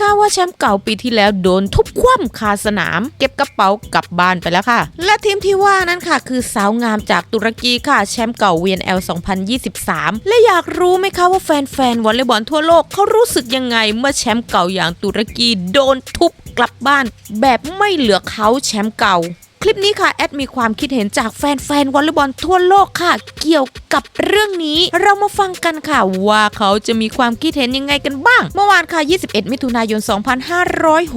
คะว่าแชมป์เก่าปีที่แล้วโดนทุบคว่ำคาสนาม เก็บกระเป๋ากลับบ้านไปแล้วค่ะ และทีมที่ว่านั้นค่ะ คือสาวงามจากตุรกีค่ะ แชมป์เก่าเวียนแอล2023 และอยากรู้ไหมคะว่าแฟนๆวอลเลย์บอลทั่วโลกเขารู้สึกยังไง เมื่อแชมป์เก่าอย่างตุรกีโดนทุบกลับบ้าน แบบไม่เหลือเขาแชมป์เก่า คลิปนี้ค่ะแอดมีความคิดเห็นจากแฟนๆวอลเลย์บอลทั่วโลกค่ะ เกี่ยวกับเรื่องนี้เรามาฟังกันค่ะ ว่าเขาจะมีความคิดเห็นยังไงกันบ้าง เมื่อวานค่ะ 21 มิถุนายน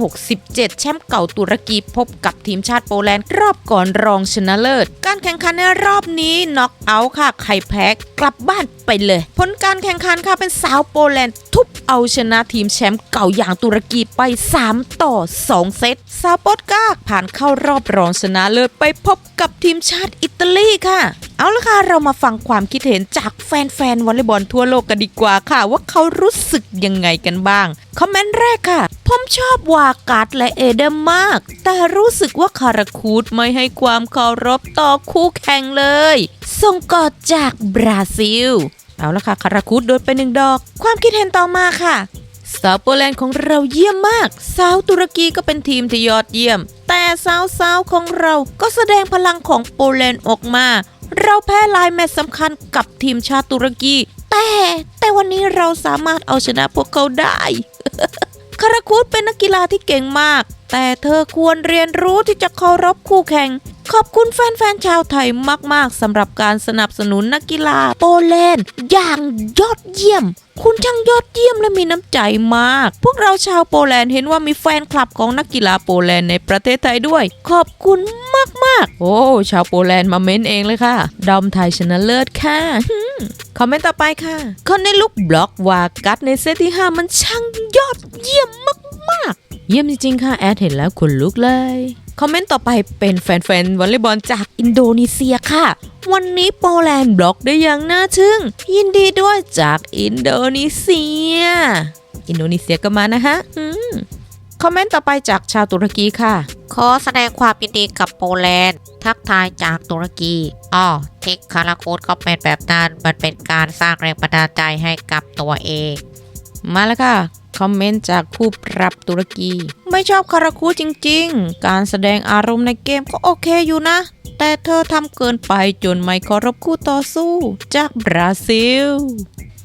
2567 แชมป์เก่าตุรกีพบกับทีมชาติโปแลนด์รอบก่อนรองชนะเลิศ การแข่งขันในรอบนี้น็อกเอาท์ค่ะ ใครแพ้กลับบ้าน ไปเลย ผลการแข่งขันค่ะเป็นสาวโปแลนด์ทุบเอาชนะทีมแชมป์เก่าอย่างตุรกีไป 3 ต่อ 2 เซต ซาโปตกาผ่านเข้ารอบรองชนะเลิศไปพบกับทีมชาติอิตาลีค่ะ เอาละค่ะ เรามาฟังความคิดเห็นจากแฟนๆวอลเลย์บอลทั่วโลกกันดีกว่าค่ะ ว่าเขารู้สึกยังไงกันบ้าง คอมเมนต์แรกค่ะ ผมชอบวาการ์ดและเอเดมมาก แต่รู้สึกว่าคาราคูดไม่ให้ความเคารพต่อคู่แข่งเลย ส่งกอดจากบราซิล เอาละค่ะคาราคูดโดนไปหนึ่งดอก ความคิดเห็นต่อมาค่ะสาวโปแลนด์ของเราเยี่ยมมาก สาวตุรกีก็เป็นทีมที่ยอดเยี่ยม แต่สาวๆของเราก็แสดงพลังของโปแลนด์ออกมา เราแพ้ลายแมตช์สำคัญกับทีมชาติตุรกี แต่แต่วันนี้เราสามารถเอาชนะพวกเขาได้คาราคูดเป็นนักกีฬาที่เก่งมาก แต่เธอควรเรียนรู้ที่จะเคารพคู่แข่ง ขอบคุณแฟนๆชาวไทยมากๆสำหรับการสนับสนุนนักกีฬาโปแลนด์อย่างยอดเยี่ยม คุณช่างยอดเยี่ยมและมีน้ำใจมาก พวกเราชาวโปแลนด์เห็นว่ามีแฟนคลับของนักกีฬาโปแลนด์ในประเทศไทยด้วย ขอบคุณมากๆ โอ้ชาวโปแลนด์มาเม้นเองเลยค่ะ ดอมไทยชนะเลิศค่ะคอมเมนต์ต่อไปค่ะคนในลุกบล็อกวากัดในเซตที่ 5 มันช่างยอดเยี่ยมมากๆ เยี่ยมจริงๆค่ะ แอดเห็นแล้วขนลุกเลย คอมเมนต์ต่อไปเป็นแฟนๆวอลเลย์บอลจากอินโดนีเซียค่ะ วันนี้โปแลนด์บล็อกได้อย่างน่าทึ่ง ยินดีด้วยจากอินโดนีเซีย อินโดนีเซียก็มานะฮะคอมเมนต์ต่อไปจากชาวตุรกีค่ะ ขอแสดงความยินดีกับโปแลนด์ ทักทายจากตุรกีอ๋อทิกคาราโคดก็เป็นแบบนั้นมันเป็นการสร้างแรงบันดาลใจให้กับตัวเอง มาแล้วค่ะคอมเมนต์จากผู้ปรับตุรกี ไม่ชอบคาราคูจริงๆ การแสดงอารมณ์ในเกมก็โอเคอยู่นะ แต่เธอทำเกินไปจนไม่เคารพคู่ต่อสู้ จากบราซิล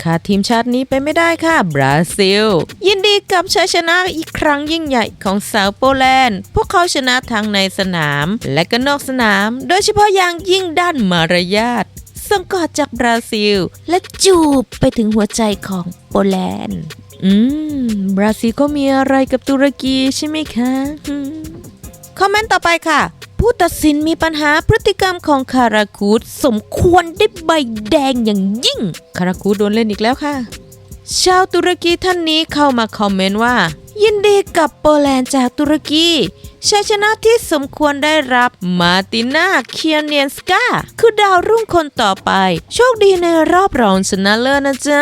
ค่ะทีมชาตินี้ไปไม่ได้ค่ะบราซิล ยินดีกับชัยชนะอีกครั้งยิ่งใหญ่ของสาวโปแลนด์ พวกเขาชนะทั้งในสนาม และก็นอกสนาม โดยเฉพาะอย่างยิ่งด้านมารยาทส่งกอดจากบราซิล และจูบไปถึงหัวใจของโปแลนด์ อืม บราซิลก็มีอะไรกับตุรกีใช่ไหมคะคอมเมนต์ต่อไปค่ะ ผู้ตัดสินมีปัญหาพฤติกรรมของคาราคูดสมควรได้ใบแดงอย่างยิ่ง คาราคูดโดนเล่นอีกแล้วค่ะ ชาวตุรกีท่านนี้เข้ามาคอมเมนต์ว่า ยินดีกับโปแลนด์จากตุรกีชัยชนะที่สมควรได้รับมาตินาเคียเนียนสกาคือดาวรุ่งคนต่อไป โชคดีในรอบรองชนะเลิศนะจ๊ะ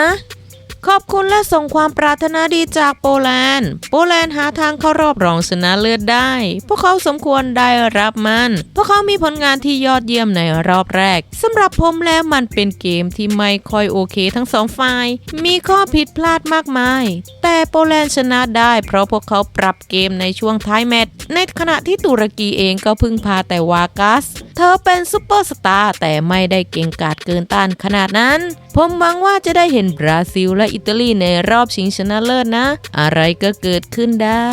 ขอบคุณและส่งความปรารถนาดีจากโปแลนด์ โปแลนด์หาทางเข้ารอบรองชนะเลิศได้ พวกเขาสมควรได้รับมัน พวกเขามีผลงานที่ยอดเยี่ยมในรอบแรกสำหรับผมแล้วมันเป็นเกมที่ไม่ค่อยโอเคทั้งสองฝ่าย มีข้อผิดพลาดมากมาย แต่โปแลนด์ชนะได้เพราะพวกเขาปรับเกมในช่วงท้ายแมตช์ ในขณะที่ตุรกีเองก็พึ่งพาแต่วากัส เธอเป็นซุปเปอร์สตาร์แต่ไม่ได้เก่งกาจเกินต้านขนาดนั้น ผมหวังว่าจะได้เห็นบราซิลและอิตาลีในรอบชิงชนะเลิศนะ อะไรก็เกิดขึ้นได้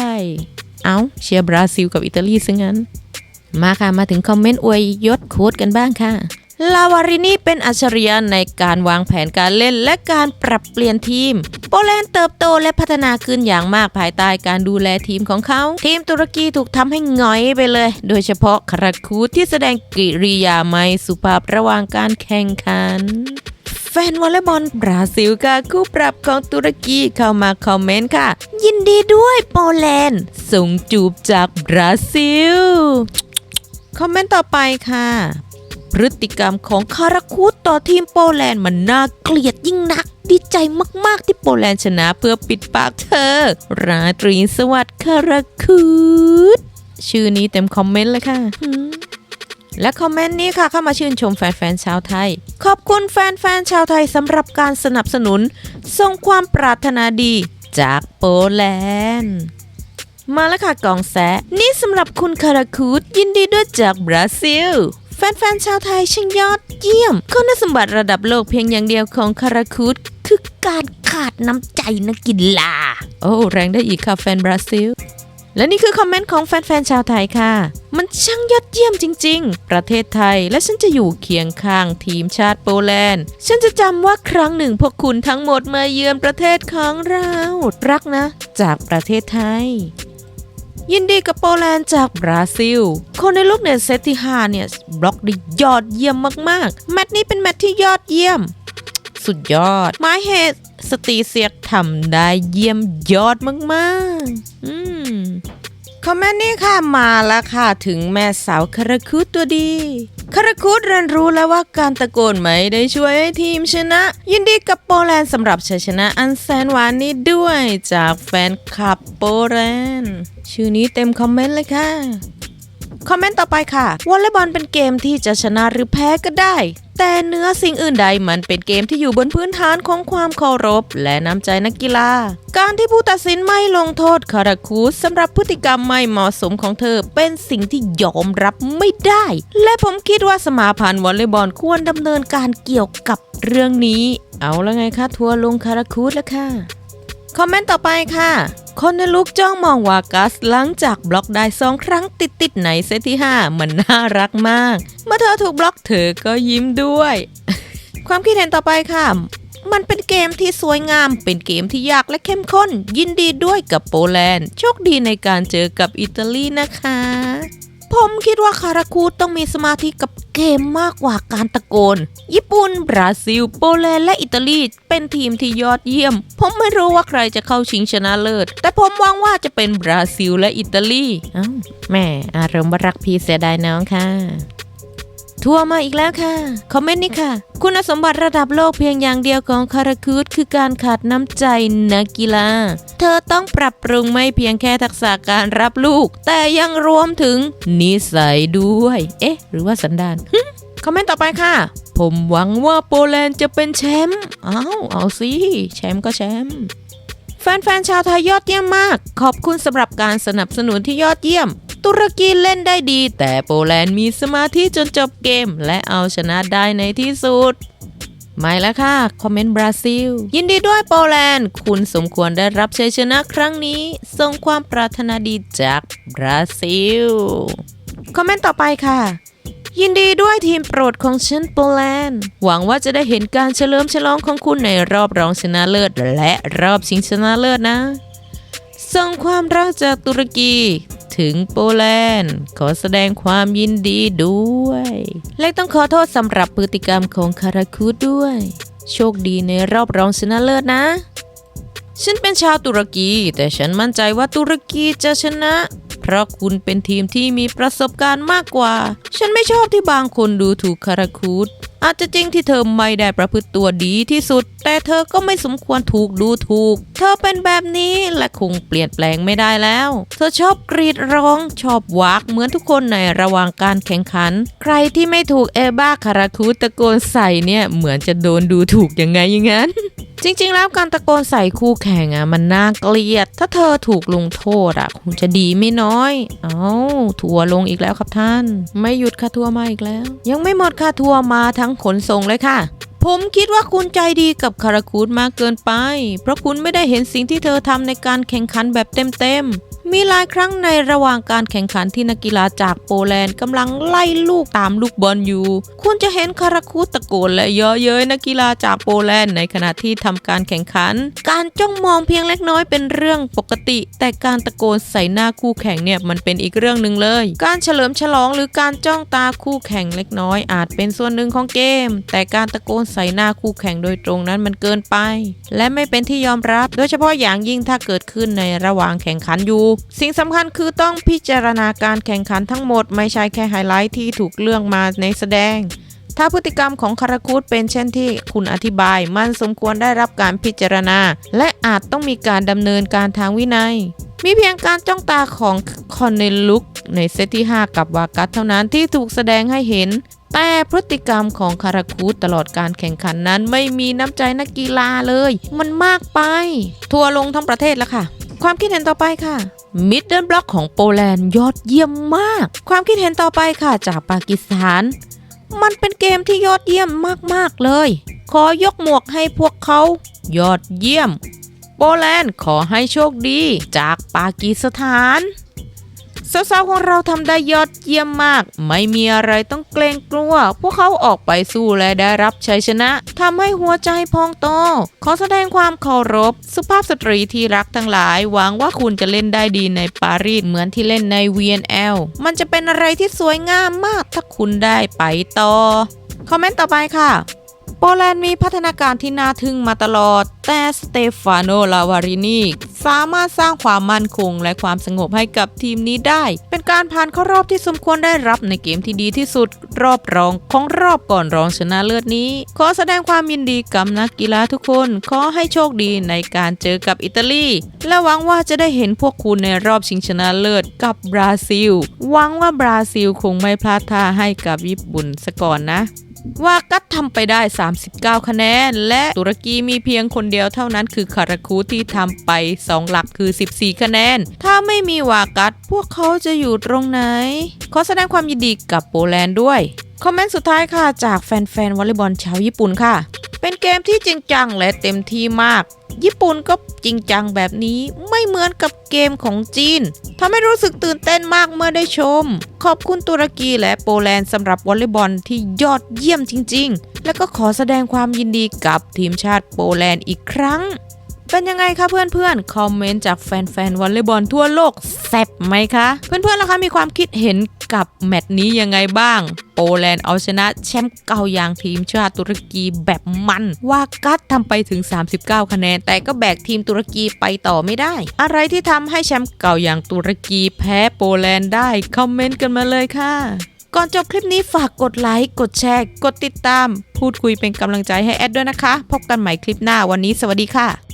เอาเชียร์บราซิลกับอิตาลีซะงั้น มาค่ะมาถึงคอมเมนต์อวยยศโค้ดกันบ้างค่ะลาวารินีเป็นอัจฉริยะในการวางแผนการเล่นและการปรับเปลี่ยนทีม โปแลนด์เติบโตและพัฒนาขึ้นอย่างมากภายใต้การดูแลทีมของเขา ทีมตุรกีถูกทำให้หงอยไปเลย โดยเฉพาะคาราคูที่แสดงกิริยาไม่สุภาพระหว่างการแข่งขัน แฟนวอลเลย์บอลบราซิลค่ะคู่ปรับของตุรกีเข้ามาคอมเมนต์ค่ะ ยินดีด้วยโปแลนด์ส่งจูบจากบราซิล คอมเมนต์ต่อไปค่ะ พฤติกรรมของคาราคูดต่อทีมโปแลนด์มันน่าเกลียดยิ่งนักดีใจมากๆที่โปแลนด์ชนะเพื่อปิดปากเธอ ราตรีสวัสดิ์คาราคูดชื่อนี้เต็มคอมเมนต์เลยค่ะ และคอมเมนต์นี้ค่ะเข้ามาชื่นชมแฟนๆชาวไทย ขอบคุณแฟนๆชาวไทยสำหรับการสนับสนุนส่งความปรารถนาดีจากโปแลนด์มาแล้วค่ะกองแสนี่สำหรับคุณคาราคูดยินดีด้วยจากบราซิลแฟนๆชาวไทยช่างยอดเยี่ยมคุณสมบัติระดับโลกเพียงอย่างเดียวของคาราคูดคือการขาดน้ำใจนักกีฬาโอ้แรงได้อีกค่ะแฟนบราซิล และนี่คือคอมเมนต์ของแฟนๆชาวไทยค่ะ มันช่างยอดเยี่ยมจริง ๆ ประเทศไทยและฉันจะอยู่เคียงข้างทีมชาติโปแลนด์ ฉันจะจำว่าครั้งหนึ่งพวกคุณทั้งหมดมาเยือนประเทศของเรา รักนะ จากประเทศไทย ยินดีกับโปแลนด์จากบราซิล คนในลูกเนตเซตที่5เนี่ยบล็อกได้ยอดเยี่ยมมากๆ แมตช์นี้เป็นแมตช์ที่ยอดเยี่ยม สุดยอดไม้เฮด สตีเซียกทำได้เยี่ยมยอดมากๆ อืมคอมเมนต์นี้ค่ะมาแล้วค่ะถึงแม่สาวคาราคุดตัวดีคาราคุดเรียนรู้แล้วว่าการตะโกนไม่ได้ช่วยให้ทีมชนะ ยินดีกับโปแลนด์สำหรับชัยชนะอันแสนหวานนี้ด้วยจากแฟนคลับโปแลนด์ชื่อนี้เต็มคอมเมนต์เลยค่ะ คอมเมนต์ต่อไปค่ะวอลเลย์บอลเป็นเกมที่จะชนะหรือแพ้ก็ได้ แต่เนื้อสิ่งอื่นใดมันเป็นเกมที่อยู่บนพื้นฐานของความเคารพ และน้ำใจนักกีฬา การที่ผู้ตัดสินไม่ลงโทษคาราคูสสำหรับพฤติกรรมไม่เหมาะสมของเธอ เป็นสิ่งที่ยอมรับไม่ได้ และผมคิดว่าสมาพันธ์วอลเลย์บอลควรดำเนินการเกี่ยวกับเรื่องนี้ เอาแล้วไงคะทัวลงคาราคูสแล้วค่ะ คอมเมนต์ต่อไปค่ะ คนในลุกจ้องมองวากัสหลังจากบล็อกได้สองครั้งติดติดๆในเซตที่ 5 มันน่ารักมาก เมื่อเธอถูกบล็อกเธอก็ยิ้มด้วย ความคิดเห็นต่อไปค่ะ มันเป็นเกมที่สวยงาม เป็นเกมที่ยากและเข้มข้น ยินดีด้วยกับโปแลนด์ โชคดีในการเจอกับอิตาลีนะคะ ผมคิดว่าคาราคูต้องมีสมาธิกับเกมมากกว่าการตะโกน ญี่ปุ่น บราซิล โปแลนด์และอิตาลี เป็นทีมที่ยอดเยี่ยม ผมไม่รู้ว่าใครจะเข้าชิงชนะเลิศ แต่ผมหวังว่าจะเป็นบราซิลและอิตาลีอ้าแม่อารมณ์รักพี่เสียดายน้องค่ะ ทัวมาอีกแล้วค่ะ คอมเมนต์นี้ค่ะ คุณสมบัติระดับโลกเพียงอย่างเดียวของคาราคูดคือการขาดน้ำใจนักกีฬา เธอต้องปรับปรุงไม่เพียงแค่ทักษะการรับลูก แต่ยังรวมถึงนิสัยด้วย เอ๊ะ หรือว่าสันดานคอมเมนต์ต่อไปค่ะ ผมหวังว่าโปแลนด์จะเป็นแชมป์เอาเอาสิแชมป์ก็แชมป์แฟนๆชาวไทยยอดเยี่ยมมาก ขอบคุณสำหรับการสนับสนุนที่ยอดเยี่ยม ตุรกีเล่นได้ดี แต่โปแลนด์มีสมาธิจนจบเกม และเอาชนะได้ในที่สุดไม่แล้วค่ะ คอมเมนต์บราซิล ยินดีด้วยโปแลนด์ คุณสมควรได้รับชัยชนะครั้งนี้ส่งความปรารถนาดีจากบราซิล คอมเมนต์ต่อไปค่ะ ยินดีด้วยทีมโปรดของฉันโปแลนด์ หวังว่าจะได้เห็นการเฉลิมฉลองของคุณในรอบรองชนะเลิศ และรอบชิงชนะเลิศนะส่งความรักจากตุรกี ถึงโปแลนด์ ขอแสดงความยินดีด้วย และต้องขอโทษสำหรับพฤติกรรมของคาราคูดด้วย โชคดีในรอบรองชนะเลิศนะ ฉันเป็นชาวตุรกี แต่ฉันมั่นใจว่าตุรกีจะชนะ เพราะคุณเป็นทีมที่มีประสบการณ์มากกว่า ฉันไม่ชอบที่บางคนดูถูกคาราคูดอาจจะจริงที่เธอไม่ได้ประพฤติตัวดีที่สุด แต่เธอก็ไม่สมควรถูกดูถูก เธอเป็นแบบนี้และคงเปลี่ยนแปลงไม่ได้แล้ว เธอชอบกรีดร้องชอบวักเหมือนทุกคนในระหว่างการแข่งขัน ใครที่ไม่ถูกเอบ้าคาราคูตะโกนใส่เนี่ยเหมือนจะโดนดูถูกยังไงอย่างนั้นจริงๆ แล้วการตะโกนใส่คู่แข่งอะมันน่าเกลียด ถ้าเธอถูกลงโทษอะคงจะดีไม่น้อย เอา้าทัวลงอีกแล้วครับท่าน ไม่หยุดค่ะทัวร์มาอีกแล้ว ยังไม่หมดค่ะทัวร์มาทั้งขนส่งเลยค่ะ ผมคิดว่าคุณใจดีกับคาราคูดมากเกินไป เพราะคุณไม่ได้เห็นสิ่งที่เธอทำในการแข่งขันแบบเต็มๆ มีหลายครั้งในระหว่างการแข่งขันที่นักกีฬาจากโปแลนด์กำลังไล่ลูกตามลูกบอลอยู่ คุณจะเห็นคาราคูตะโกนและเยาะเย้ยนักกีฬาจากโปแลนด์ในขณะที่ทำการแข่งขัน การจ้องมองเพียงเล็กน้อยเป็นเรื่องปกติ แต่การตะโกนใส่หน้าคู่แข่งเนี่ยมันเป็นอีกเรื่องหนึ่งเลย การเฉลิมฉลองหรือการจ้องตาคู่แข่งเล็กน้อยอาจเป็นส่วนหนึ่งของเกม แต่การตะโกนใส่หน้าคู่แข่งโดยตรงนั้นมันเกินไป และไม่เป็นที่ยอมรับ โดยเฉพาะอย่างยิ่งถ้าเกิดขึ้นในระหว่างแข่งขันอยู่สิ่งสำคัญคือต้องพิจารณาการแข่งขันทั้งหมดไม่ใช่แค่ไฮไลท์ที่ถูกเลือกมาในแสดง ถ้าพฤติกรรมของคาราคูดเป็นเช่นที่คุณอธิบาย มันสมควรได้รับการพิจารณา และอาจต้องมีการดำเนินการทางวินัย มีเพียงการจ้องตาของคอนเนลลุกในเซตที่ 5 กับวากัสเท่านั้นที่ถูกแสดงให้เห็นแต่พฤติกรรมของคาราคูตตลอดการแข่งขันนั้นไม่มีน้ำใจนักกีฬาเลย มันมากไป ทัวลงทั้งประเทศแล้วค่ะ ความคิดเห็นต่อไปค่ะ มิดเดิลบล็อกของโปแลนด์ยอดเยี่ยมมาก ความคิดเห็นต่อไปค่ะจากปากีสถาน มันเป็นเกมที่ยอดเยี่ยมมากๆเลย ขอยกหมวกให้พวกเขา ยอดเยี่ยม โปแลนด์ขอให้โชคดีจากปากีสถาน สาวๆของเราทำได้ยอดเยี่ยมมาก ไม่มีอะไรต้องเกรงกลัว พวกเขาออกไปสู้และได้รับชัยชนะทำให้หัวใจพองโต ขอแสดงความเคารพ สุภาพสตรีที่รักทั้งหลาย หวังว่าคุณจะเล่นได้ดีในปารีสเหมือนที่เล่นใน VNL มันจะเป็นอะไรที่สวยงามมากถ้าคุณได้ไปต่อ คอมเมนต์ต่อไปค่ะ โปแลนด์มีพัฒนาการที่น่าทึ่งมาตลอด แต่สเตฟานโน ลาวารินีสามารถสร้างความมั่นคงและความสงบให้กับทีมนี้ได้ เป็นการผ่านเข้ารอบที่สมควรได้รับในเกมที่ดีที่สุด รอบรองของรอบก่อนรองชนะเลิศนี้ ขอแสดงความยินดีกับนักกีฬาทุกคน ขอให้โชคดีในการเจอกับอิตาลี และหวังว่าจะได้เห็นพวกคุณในรอบชิงชนะเลิศกับบราซิล หวังว่าบราซิลคงไม่พลาดท่าให้กับญี่ปุ่นซะก่อนนะ วากัตทำไปได้ 39 คะแนน และตุรกีมีเพียงคนเดียวเท่านั้นคือคาราคูที่ทำไป 2 หลักคือ 14 คะแนน ถ้าไม่มีวากัตพวกเขาจะอยู่ตรงไหน ขอแสดงความยินดีกับโปแลนด์ด้วย คอมเมนต์สุดท้ายค่ะ จากแฟนๆวอลเลย์บอลชาวญี่ปุ่นค่ะ เป็นเกมที่จริงจังและเต็มที่มาก ญี่ปุ่นก็จริงจังแบบนี้ไม่เหมือนกับเกมของจีนทำให้รู้สึกตื่นเต้นมากเมื่อได้ชม ขอบคุณตุรกีและโปแลนด์สำหรับวอลเลย์บอลที่ยอดเยี่ยมจริง ๆ และก็ขอแสดงความยินดีกับทีมชาติโปแลนด์อีกครั้ง เป็นยังไงคะเพื่อนๆ คอมเมนต์จากแฟนๆวอลเลย์บอลทั่วโลกแซ่บไหมคะ เพื่อนๆล่ะคะมีความคิดเห็นกับแมตช์นี้ยังไงบ้าง โปแลนด์เอาชนะแชมป์เก่าอย่างทีมชาติตุรกีแบบมัน ว่ากัสทำไปถึง 39 คะแนน แต่ก็แบกทีมตุรกีไปต่อไม่ได้ อะไรที่ทำให้แชมป์เก่าอย่างตุรกีแพ้โปแลนด์ได้ คอมเมนต์กันมาเลยค่ะก่อนจบคลิปนี้ฝากกดไลค์ กดแชร์ กดติดตาม พูดคุยเป็นกำลังใจให้แอดด้วยนะคะ พบกันใหม่คลิปหน้าวันนี้สวัสดีค่ะ